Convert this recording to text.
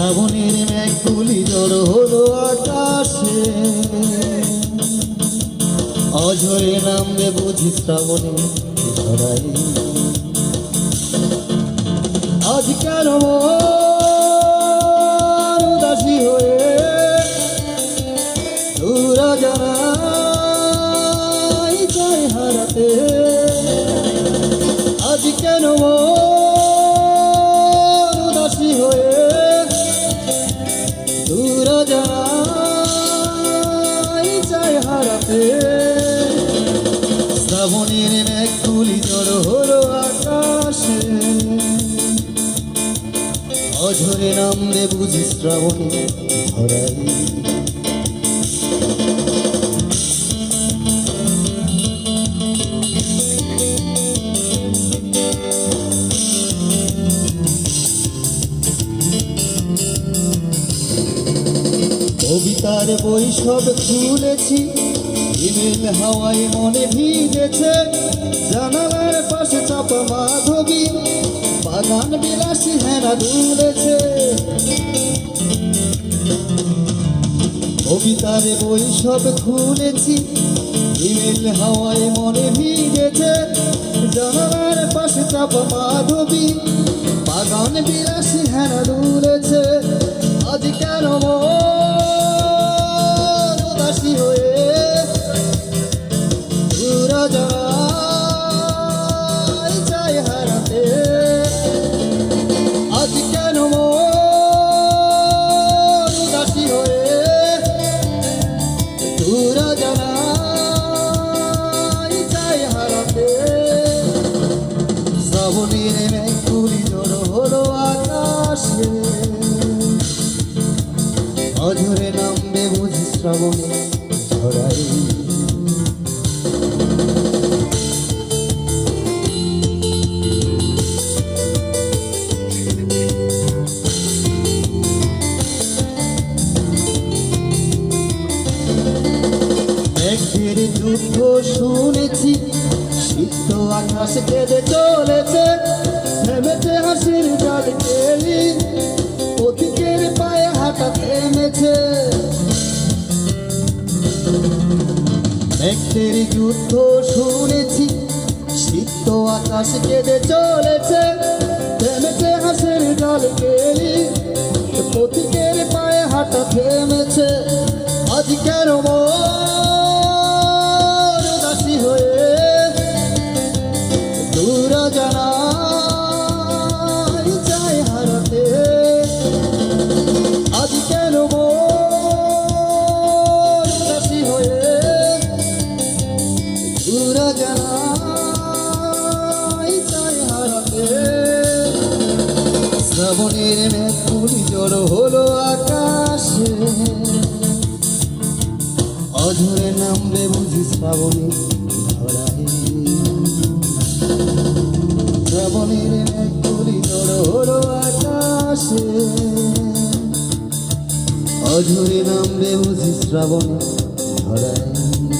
শ্রাবণের মেঘগুলি জড় হলো আকাশে। অঝরে নামবে বুঝি শ্রাবণে ধরাই। আজ কেন মন উদাসী হয়ে দূরা জানাই হারাতে। আজ কেন হারাতে শ্রাবণের মেঘগুলি জড় হলো আকাশে। অঝরে নামলে বুঝি শ্রাবণে ধরাই কবিতার বই সব খুলেছি। ইমেল হাওয়ায় মনে ভিজেছে। জানালার পাশে চাপা মাধবী। বাগান বিলাসী হেনা দুলেছে। কবিতার বই সব খুলেছি। ইমেল হাওয়ায় মনে ভিজেছে। জানালার পাশে চাপা মাধবী। বাগান বিলাসী হেনা দুলেছে। আজ কেন মন অঝরে নামবে বুঝি শ্রাবণে ঝরাই। যুদ্ধ শুনেছি। সিদ্ধ আকাশ কেঁদে চলেছে থেমেছে হাসির জল কেলি। পথিকের পায়ে হাঁটা থেমেছে। মেঘের যুদ্ধ শুনেছি, সিদ্ধ আকাশ কেঁদে চলেছে থেমেছে হাসির জল কেলি। পথিকের পায়ে হাঁটা থেমেছে। আজ কেন শ্রাবণের মেঘগুলি জড় হলো আকাশে। অঝরে নামবে বুঝি শ্রাবণে শ্রাবণের মেঘগুলি জড় হলো আকাশে। অঝরে নামবে বুঝি শ্রাবণে ধরাই